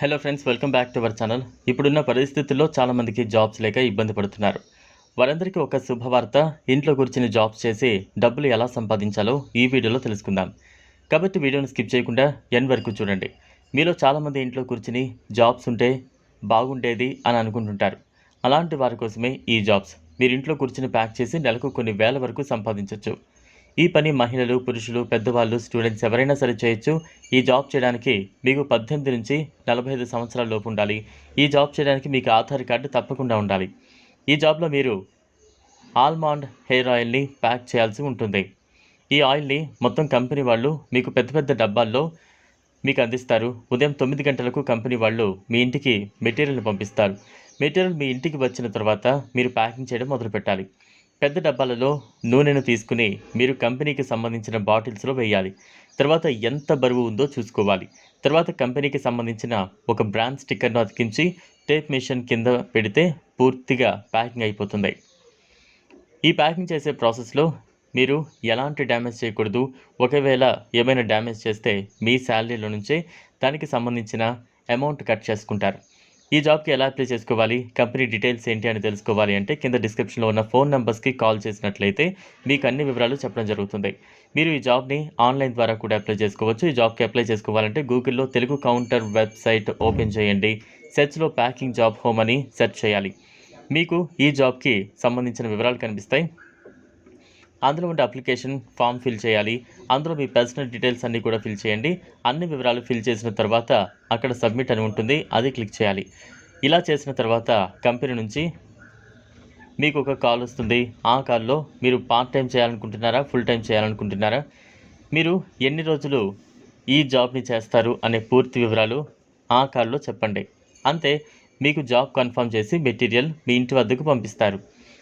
Hello friends welcome back to our channel ఇప్పుడున్న పరిస్థితుల్లో చాలామందికి జాబ్స్ లేక ఇబ్బంది పడుతున్నారు. వారందరికీ ఒక శుభవార్త. ఇంట్లో కూర్చుని జాబ్స్ చేసి డబ్బులు ఎలా సంపాదించాలో ఈ వీడియోలో తెలుసుకుందాం. కాబట్టి వీడియోని స్కిప్ చేయకుండా ఎన్ వరకు చూడండి. మీలో చాలామంది ఇంట్లో కూర్చుని జాబ్స్ ఉంటే బాగుండేది అని అనుకుంటుంటారు. అలాంటి వారి కోసమే ఈ జాబ్స్ మీరు ఇంట్లో కూర్చుని ప్యాక్ చేసి నెలకు కొన్ని వేల వరకు సంపాదించవచ్చు ఈ పని మహిళలు పురుషులు పెద్దవాళ్ళు స్టూడెంట్స్ ఎవరైనా సరే చేయొచ్చు. ఈ జాబ్ చేయడానికి మీకు పద్దెనిమిది నుంచి నలభై ఐదు సంవత్సరాల లోపు ఉండాలి. ఈ జాబ్ చేయడానికి మీకు ఆధార్ కార్డు తప్పకుండా ఉండాలి. ఈ జాబ్లో మీరు ఆల్మాండ్ హెయిర్ ఆయిల్ని ప్యాక్ చేయాల్సి ఉంటుంది. ఈ ఆయిల్ని మొత్తం కంపెనీ వాళ్ళు మీకు పెద్ద పెద్ద డబ్బాల్లో మీకు అందిస్తారు. ఉదయం తొమ్మిది గంటలకు కంపెనీ వాళ్ళు మీ ఇంటికి మెటీరియల్ని పంపిస్తారు. మెటీరియల్ మీ ఇంటికి వచ్చిన తర్వాత మీరు ప్యాకింగ్ చేయడం మొదలు పెట్టాలి పెద్ద డబ్బాలలో నూనెను తీసుకుని మీరు కంపెనీకి సంబంధించిన బాటిల్స్లో వేయాలి. తర్వాత ఎంత బరువు ఉందో చూసుకోవాలి. తర్వాత కంపెనీకి సంబంధించిన ఒక బ్రాండ్ స్టిక్కర్ను అతికించి టేప్ మిషన్ కింద పెడితే పూర్తిగా ప్యాకింగ్ అయిపోతుంది. ఈ ప్యాకింగ్ చేసే ప్రాసెస్లో మీరు ఎలాంటి డ్యామేజ్ చేయకూడదు. ఒకవేళ ఏమైనా డ్యామేజ్ చేస్తే మీ శాలరీలో నుంచే దానికి సంబంధించిన అమౌంట్ కట్ చేసుకుంటారు. ఈ జాబ్కి ఎలా అప్లై చేసుకోవాలి? కంపెనీ డీటెయిల్స్ ఏంటి అని తెలుసుకోవాలి అంటే కింద డిస్క్రిప్షన్లో ఉన్న ఫోన్ నెంబర్స్కి కాల్ చేసినట్లయితే మీకు అన్ని వివరాలు చెప్పడం జరుగుతుంది. మీరు ఈ జాబ్ని ఆన్లైన్ ద్వారా కూడా అప్లై చేసుకోవచ్చు. ఈ జాబ్కి అప్లై చేసుకోవాలంటే గూగుల్లో తెలుగు కౌంటర్ వెబ్సైట్ ఓపెన్ చేయండి. సెర్చ్లో ప్యాకింగ్ జాబ్ హోమ్ అని సెర్చ్ చేయాలి. మీకు ఈ జాబ్కి సంబంధించిన వివరాలు కనిపిస్తాయి. అందులో ఉండే అప్లికేషన్ ఫామ్ ఫిల్ చేయాలి. అందులో మీ పర్సనల్ డీటెయిల్స్ అన్నీ కూడా ఫిల్ చేయండి. అన్ని వివరాలు ఫిల్ చేసిన తర్వాత అక్కడ సబ్మిట్ అని ఉంటుంది. అది క్లిక్ చేయాలి. ఇలా చేసిన తర్వాత కంపెనీ నుంచి మీకు ఒక కాల్ వస్తుంది. ఆ కాల్లో మీరు పార్ట్ టైం చేయాలనుకుంటున్నారా ఫుల్ టైం చేయాలనుకుంటున్నారా? మీరు ఎన్ని రోజులు ఈ జాబ్ని చేస్తారు అనే పూర్తి వివరాలు ఆ కాల్లో చెప్పండి. అంతే మీకు జాబ్ కన్ఫర్మ్ చేసి మెటీరియల్ మీ ఇంటి వద్దకు పంపిస్తారు.